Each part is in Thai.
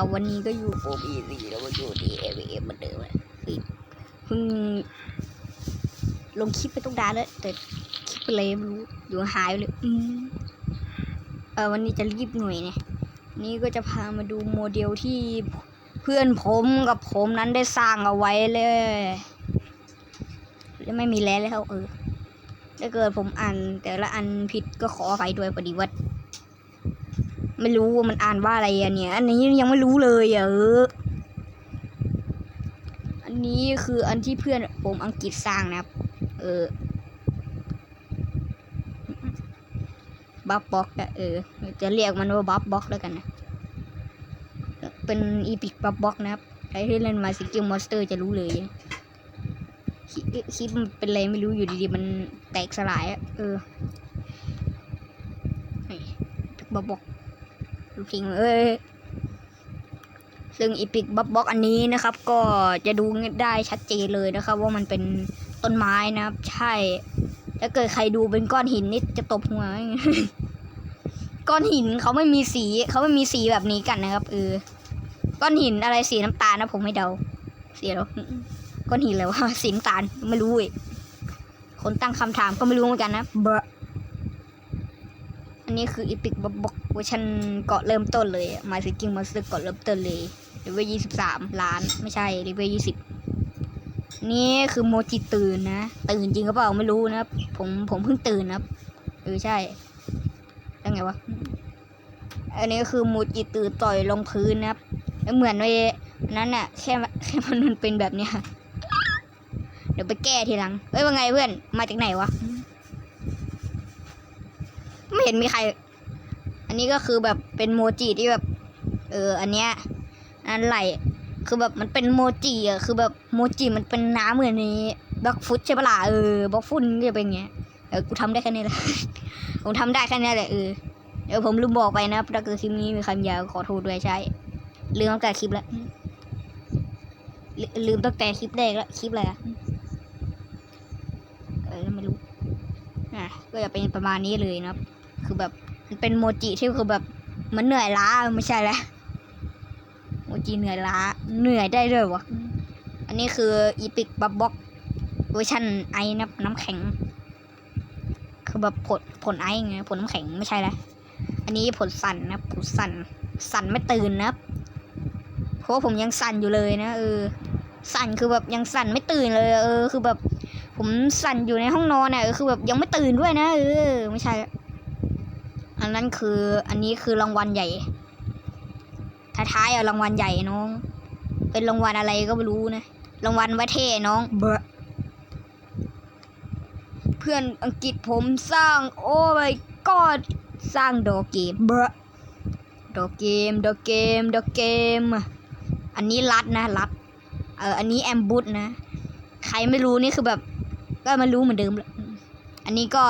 ครับวันนี้ก็อยู่โปรบีซีแล้วก็อยู่ที่เอวีเอ็มเหมือนเดิมอะคือเพิ่งลงคลิปไปต้องดานแล้วแต่คลิปอะไรไม่รู้อยู่หายไปเลยอืมเออวันนี้จะรีบหน่วยเนี่ยนี่ก็จะพามาดูโมเดลที่เพื่อนผมกับผมนั้นได้สร้างเอาไว้เลยแล้วไม่มีแล้วแล้วเออถ้าเกิดผมอ่านแต่ละอันผิดก็ขออภัยด้วยพอดีว่า ไม่รู้ว่ามันอ่านว่าอะไรอะเนี่ย อันนี้ยังไม่รู้เลยอะเออ อันนี้คืออันที่เพื่อนผมอังกฤษสร้างนะครับ เออบัฟบ็อกอะเออ จะเรียกมันว่าบัฟบ็อกแล้วกันนะ เป็นอีพิกบัฟบ็อกนะครับใครที่เล่นมาสกิลมอนสเตอร์จะรู้เลยคลิปคลิปมันเป็นอะไรไม่รู้อยู่ดีๆ มันแตกสลายอะเออบัฟบ็อก ลูกทิ้งเอ้ยซึ่งอีพิกบัฟบ็อกอันนี้นะครับ ก็จะดูได้ชัดเจนเลยนะครับ ว่ามันเป็นต้นไม้นะครับ ใช่ถ้าเกิดใครดูเป็นก้อนหินนี่จะตบหัวก้อนหินเขาไม่มีสีเขาไม่มีสีแบบนี้กันนะครับเออก้อนหินอะไรสีน้ำตาลนะผมไม่เดาเสียแล้วก้อนหินอะไรวะสีน้ำตาลไม่รู้เว้ยคนตั้งคำถามก็ไม่รู้เหมือนกันนะเบอะอันนี้คืออีพิกบับอก เวอร์ชันเกาะเริ่มต้นเลยมาสกิ้งมอนสเตอร์เกาะเริ่มต้นเลยเลเวลยี่สิบสามล้านไม่ใช่เลเวลยี่สิบนี่คือโมจิตื่นนะตื่นจริงหรือเปล่าไม่รู้นะครับผมผมเพิ่งตื่นนะครับเออใช่แล้วไงวะอันนี้คือโมจิตื่นต่อยลงพื้นนะครับแล้วเหมือนไอ้นั้นน่ะแค่แค่มันมันเป็นแบบเนี้ยเดี๋ยวไปแก้ทีหลังเอ้ยว่าไงเพื่อนมาจากไหนวะไม่เห็นมีใคร อันนี้ก็คือแบบเป็นโมจิที่แบบ เออ อันเนี้ยนั่นไหลคือแบบมันเป็นโมจิอะคือแบบโมจิมันเป็นน้ำเหมือนนี้บล็อกฟุตใช่ปะล่ะเออบล็อกฟุตก็จะเป็นอย่างเออกูทำได้แค่นี้แหละผมทำได้แค่นี้แหละเออเดี๋ยวผมลืมบอกไปนะถ้าเกิดคลิปนี้มีคำยาบขอโทษด้วยใช่ลืมตั้งแต่คลิปแล้วลืลืมตั้งแต่คลิปแรกแล้วคลิปอะไรอะเออไม่รู้อะก็จะเป็นประมาณนี้เลยนะคือแบบ มันเป็นโมจิที่คือแบบมันเหนื่อยล้าไม่ใช่แล้วโมจิเหนื่อยล้าเหนื่อยได้ด้วยวะอันนี้คืออีพิกบับบ็อกเวอร์ชันไอ้นะน้ำแข็ง คือแบบผลผลไอ้ไงผลน้ำแข็งไม่ใช่แล้วอันนี้ผลสั่นนะผลสั่นสั่นไม่ตื่นนะเพราะผมยังสั่นอยู่เลยนะเออสั่นคือแบบยังสั่นไม่ตื่นเลย เออ คือแบบ ผมสั่นอยู่ในห้องนอนน่ะคือแบบยังไม่ตื่นด้วยนะเออ ไม่ใช่ นนั้นคืออันนี้คือรางวัลใหญ่ท้ายๆอะรางวัลใหญ่น้อง เป็นรางวัลอะไรก็ไม่รู้นะรางวัลไว้เท่น้องเบอะเพื่อนอังกฤษผมสร้าง โอ้ยก็สร้างดอเกมเบอะดอเกมดอเกมดอเกม อันนี้รัดนะรัดเอออันนี้แอมบูดนะ ใครไม่รู้นี่คือแบบ ก็มารู้เหมือนเดิมแหละอันนี้ก็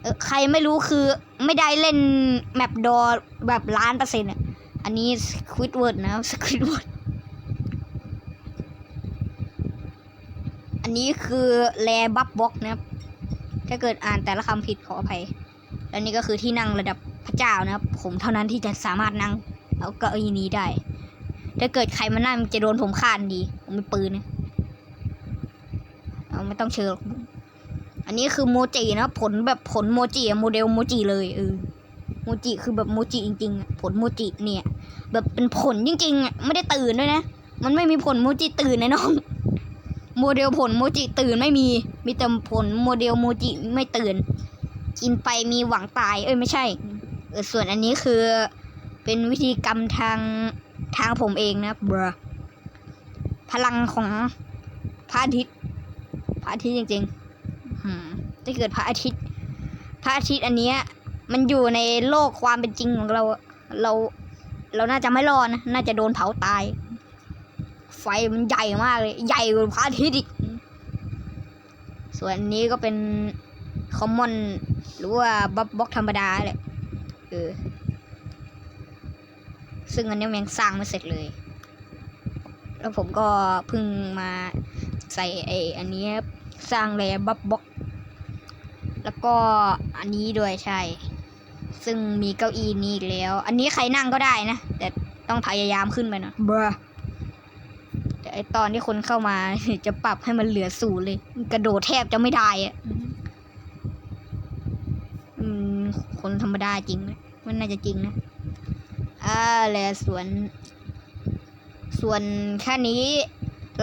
เออใครไม่รู้คือ ไม่ได้เล่นแมปดอแบบล้านเปอร์เซ็นต์อะอันนี้สควิดเวิร์ดนะสควิดเวิร์ดอันนี้คือแลบับบ็อกนะครับ ถ้าเกิดอ่านแต่ละคำผิดขออภัย แล้วนี่ก็คือที่นั่งระดับพระเจ้านะครับ ผมเท่านั้นที่จะสามารถนั่งเอาเก้าอี้นี้ได้ ถ้าเกิดใครมานั่งจะโดนผมฆ่าดี ผมมีปืนนะเอาไม่ต้องเชิญหร อันนี้คือโมจินะผลแบบผลโมจิโมเดลโมจิเลยเออโมจิคือแบบโมจิจริงๆผลโมจิเนี่ย แบบเป็นผลจริงๆไม่ได้ตื่นด้วยนะ มันไม่มีผลโมจิตื่นนะน้องโมเดลผลโมจิตื่นไม่มี มีแต่ผลโมเดลโมจิไม่ตื่น กินไปมีหวังตาย เอ้ยไม่ใช่เออส่วนอันนี้คือเป็นวิธีกรรมทางทางผมเองนะบรพลังของพระอาทิตย์พระอาทิตย์จริง ๆ อืมถ้าเกิดพระอาทิตย์ พระอาทิตย์อันเนี้ย มันอยู่ในโลกความเป็นจริงของเราเรา เราน่าจะไม่รอดนะน่าจะโดนเผาตาย ไฟมันใหญ่มากเลย ใหญ่กว่าพระอาทิตย์อีกส่วนนี้ก็เป็นคอมมอนหรือว่าบัฟบ็อกธรรมดาแหละเออซึ่งอันนี้มันยังสร้างไม่เสร็จเลย แล้วผมก็เพิ่งมาใส่ไออันนี้สร้างแลยบัฟบ็อก แล้วก็อันนี้ด้วยใช่ ซึ่งมีเก้าอี้นี้อีกแล้ว อันนี้ใครนั่งก็ได้นะ แต่ต้องพยายามขึ้นไปนะบรแต่ไอตอนที่คนเข้ามา จะปรับให้มันเหลือศูนย์เลย กระโดดแทบจะไม่ได้อะอืมคนธรรมดาจริงไหมมันน่าจะจริงนะอ่าแล้วส่วน ส่วนแค่นี้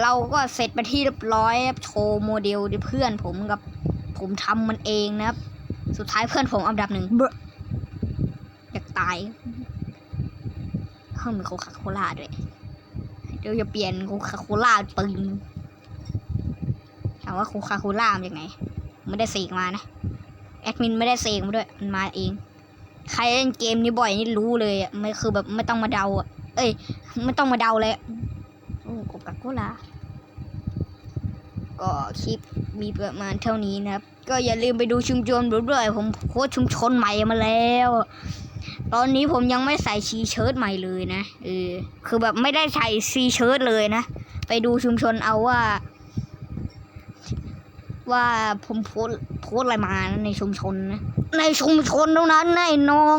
เราก็เสร็จไปที่เรียบร้อยครับโชว์โมเดลที่เพื่อนผมกับ ผมทำมันเองนะครับ สุดท้ายเพื่อนผมอันดับหนึ่งเบ้ออยากตายเพิ่มเป็นโคคาโคล่าด้วยเดี๋ยวจะเปลี่ยนโคคาโคล่าปืนถามว่าโคคาโคล่ามาจากไหนไม่ได้เสกมานะแอดมินไม่ได้เสกมาด้วยมันมาเอง ใครเล่นเกมนี้บ่อยนี่รู้เลยอะไม่คือแบบไม่ต้องมาเดาอะเอ้ยไม่ต้องมาเดาเลยอะโอ้โคคาโคล่าก็คลิป มีประมาณเท่านี้นะครับ ก็อย่าลืมไปดูชุมชนผมด้วยผมโค้ชชุมชนใหม่มาแล้ว ตอนนี้ผมยังไม่ใส่ชีเชิ้ตใหม่เลยนะเออคือแบบไม่ได้ใส่ซีเชิ้ตเลยนะ ไปดูชุมชนเอาว่า ว่าผมโพสโพสอะไรมาในชุมชนนะในชุมชนเท่านั้นนะไอ้น้อง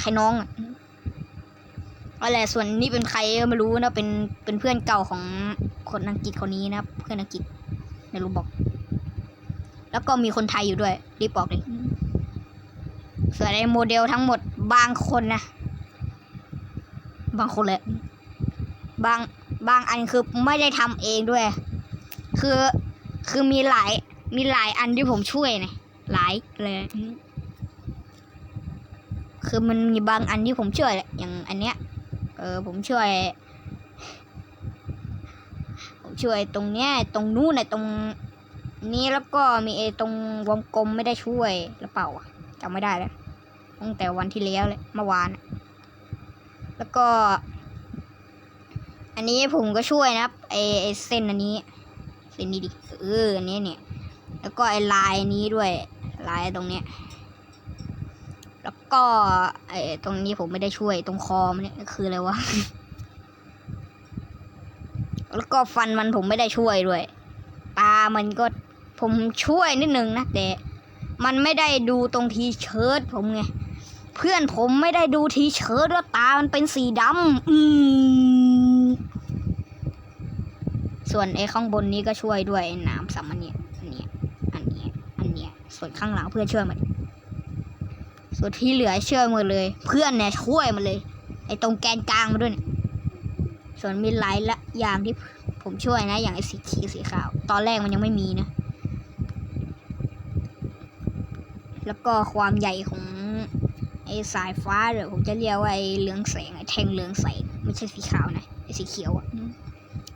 ใครน้องอะอะไรส่วนนี้เป็นใครไม่รู้นะเป็นเป็นเพื่อนเก่าของคนอังกฤษคนนี้นะเพื่อนอังกฤษ ในรูบอก แล้วก็มีคนไทยอยู่ด้วย รีบบอกเลยส่วนในโมเดลทั้งหมดบางคนนะ บางคนเลย บางบางอันคือไม่ได้ทำเองด้วย คือคือมีหลายมีหลายอันที่ผมช่วยนะหลายเลย คือมันมีบางอันที่ผมช่วยอย่างอันเนี้ย เออผมช่วย ช่วยตรงเนี้ยตรงนู้นน่ะตรงนี้แล้วก็มีไอ้ตรงวงกลมไม่ได้ช่วยหรือเปล่าจำไม่ได้แล้วตั้งแต่วันที่แล้วเลยเมื่อวานแล้วก็ อันนี้ผมก็ช่วยนะครับไอ้ไอ้เส้นอันนี้เส้นนี้ดิเอออันนี้เนี่ยแล้วก็ไอ้ลายนี้ด้วยลายตรงเนี้ยแล้วก็ไอ้ตรงนี้ผมไม่ได้ช่วยตรงคอมันเนี่ยคืออะไรวะ แล้วก็ฟันมันผมไม่ได้ช่วยด้วยตามันก็ผมช่วยนิดนึงนะแต่มันไม่ได้ดูตรงทีเชิ้ตผมไงเพื่อนผมไม่ได้ดูทีเชิ้ตว่าตามันเป็นสีดำอืมส่วนไอ้ข้างบนนี้ก็ช่วยด้วยไอ้น้ำสัมมันเนี่ยอันเนี้ยอันเนี้ยอันเนี้ยส่วนข้างหลังเพื่อนช่วยหมดส่วนที่เหลือช่วยหมดเลย เพื่อนเนี่ยช่วยหมาเลย ไอ้ตรงแกนกลางมาด้วยเนี่ย ส่วนมีหลายละอย่างที่ผมช่วยนะ อย่างไอสีเขียวสีขาว ตอนแรกมันยังไม่มีนะ แล้วก็ความใหญ่ของไอสายฟ้าเดี๋ยวผมจะเรียกว่าไอเหลืองแสงไอแทงเหลืองแสงไม่ใช่สีขาวนะไอสีเขียวอะ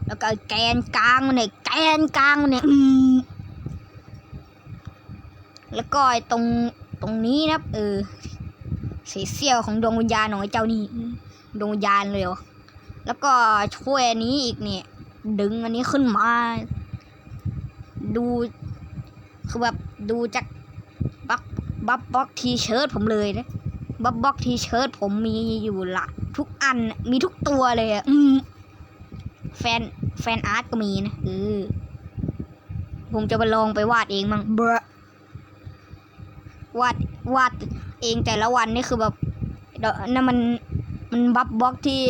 แล้วก็ไอแกนกลางมันเนี่ยแกนกลางมันเนี่ยอืมแล้วก็ไอตรงตรงนี้นะเออสีเสี้ยวของดวงวิญญาณของไอเจ้านี่ดวงวิญญาณเลยเหรอ แล้วก็ช่วยอันนี้อีกเนี่ย ดึงอันนี้ขึ้นมา ดูคือแบบดูจากบักบับบ็อกทีเชิร์ตผมเลยนะบับบ็อกทีเชิร์ตผมมีอยู่ละทุกอันมีทุกตัวเลยอะอืมแฟนแฟนอาร์ตก็มีนะเออผมจะไปลองไปวาดเองมั่งเบรวาดวาดเองแต่ละวันนี่คือแบบนั่นมันมันบับบ็อกที่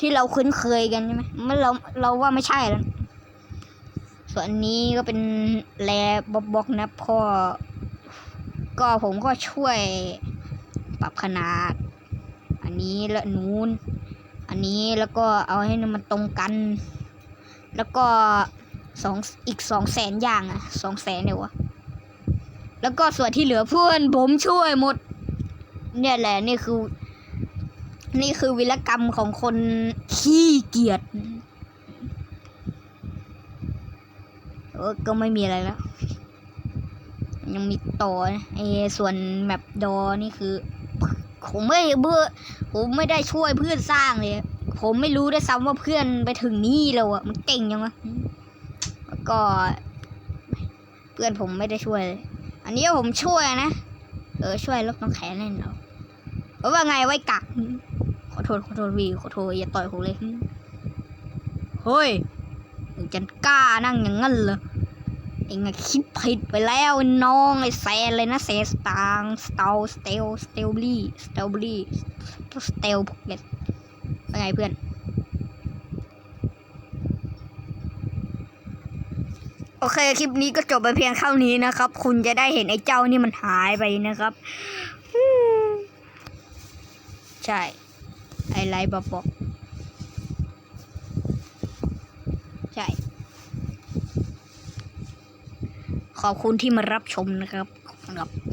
ที่เราคุ้นเคยกันใช่ไหมมันเราเราว่าไม่ใช่แล้ว ส่วนนี้ก็เป็นแลบ็อกบ็อกนะพ่อ ก็ผมก็ช่วยปรับขนาด อันนี้และนู้นอันนี้แล้วก็เอาให้มันตรงกัน แล้วก็สองอีกสองแสนอย่างอะสองแสนเดี๋ยวะแล้วก็ส่วนที่เหลือเพื่อนผมช่วยหมด เนี่ยแหละนี่คือ นี่คือวิรกรรมของคนขี้เกียจเออก็ไม่มีอะไรแล้ว ยังมีต่อนะไอ้ส่วนแมปดอนี่คือ ผมไม่เบื่อผมไม่ได้ช่วยเพื่อนสร้างเลย ผมไม่รู้ด้วยซ้ำว่าเพื่อนไปถึงนี่แล้วอะมันเก่งยังวะแล้วก็ เพื่อนผมไม่ได้ช่วยเลย อันนี้ผมช่วยนะ เออช่วยลบน้องแขนเล่นเราเพราะว่าไงไว้กัก ขอโทษขอโทษวีขอโทษอย่าต่อยผมเลยเฮ้ยมึงจะกล้านั่งอย่างงั้นเหรอเองอะคิดผิดไปแล้วน้องไอ้แซนเลยนะแซนสตางสเตลสเตลสเตลลี่สเตลลี่สเตลพวกเนี้ยเป็นไงเพื่อนโอเค คลิปนี้ก็จบไปเพียงเท่านี้นะครับ คุณจะได้เห็นไอ้เจ้านี่มันหายไปนะครับ ใช่ ไลท์บับอกใช่ ขอบคุณที่มารับชมนะครับขอบคุณครับ